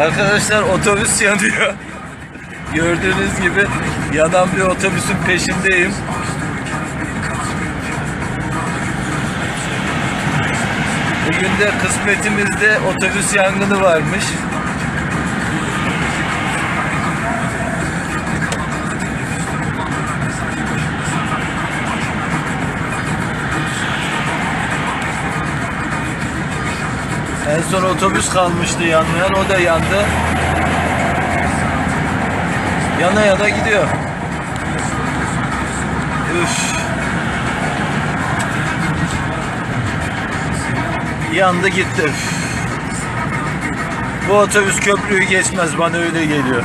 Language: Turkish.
Arkadaşlar otobüs yanıyor. Gördüğünüz gibi yanan bir otobüsün peşindeyim. Bugün de kısmetimizde otobüs yangını varmış. En son otobüs kalmıştı yanmayan, o da yandı. Yana yana gidiyor. Üf. Yandı gitti. Üf. Bu otobüs köprüyü geçmez bana öyle geliyor.